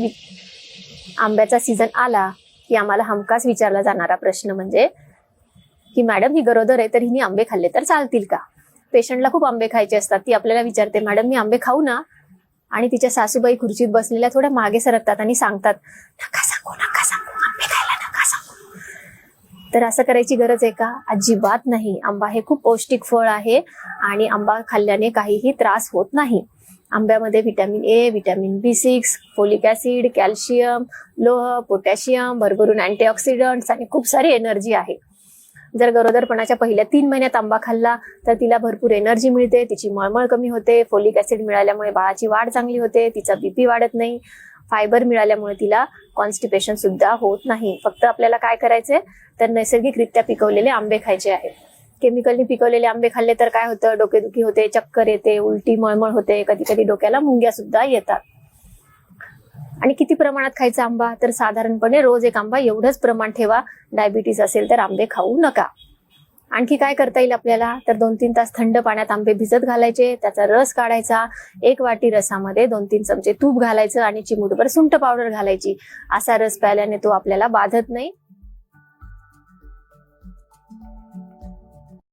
वि- आंब्याचा सीझन आला की आम्हाला हमखास विचारला जाणारा प्रश्न म्हणजे की मॅडम ही गरोदर आहे तर हिने आंबे खाल्ले तर चालतील का? पेशंटला खूप आंबे खायचे असतात. ती आपल्याला विचारते मॅडम मी आंबे खाऊ ना? आणि तिच्या सासूबाई खुर्चीत बसलेल्या थोड्या मागे सरकतात आणि सांगतात नका सांगू नका सांगू आंबे खायला नका सांगू. तर असं करायची गरज आहे का? अजिबात नाही. आंबा हे खूप पौष्टिक फळ आहे आणि आंबा खाल्ल्याने काहीही त्रास होत नाही. आंब्यामध्ये vitamin A vitamin B six folic acid calcium लोह पोटॅशियम भरभरून अँटीऑक्सिडंट्स आणि खूप सारी एनर्जी आहे. जर गरोदरपणाच्या पहिल्या तीन महिन्यात आंबा खाल्ला तर तिला भरपूर एनर्जी मिळते तिची मळमळ कमी होते फोलिक ऍसिड मिळाल्यामुळे बाळाची वाढ चांगली होते तिचा बीपी वाढत नाही. फायबर मिळाल्यामुळे तिला कॉन्स्टिपेशन सुद्धा होत नाही. फक्त आपल्याला काय करायचंय? तर नैसर्गिकरित्या पिकवलेले आंबे खायचे आहेत. केमिकलनी पिकवलेले आंबे खाल्ले तर काय होतं? डोकेदुखी होते चक्कर येते उलटी मळमळ होते कधी कधी डोक्याला मुंग्या सुद्धा येतात. आणि किती प्रमाणात खायचा आंबा? तर साधारणपणे रोज एक आंबा एवढंच प्रमाण ठेवा. डायबिटीस असेल तर आंबे खाऊ नका. आणखी काय करता येईल आपल्याला? तर दोन तीन तास थंड पाण्यात आंबे भिजत घालायचे त्याचा रस काढायचा. एक वाटी रसामध्ये दोन तीन चमचे तूप घालायचं आणि चिमूटभर सुंठ पावडर घालायची. असा रस प्यायल्याने तो आपल्याला बाधत नाही.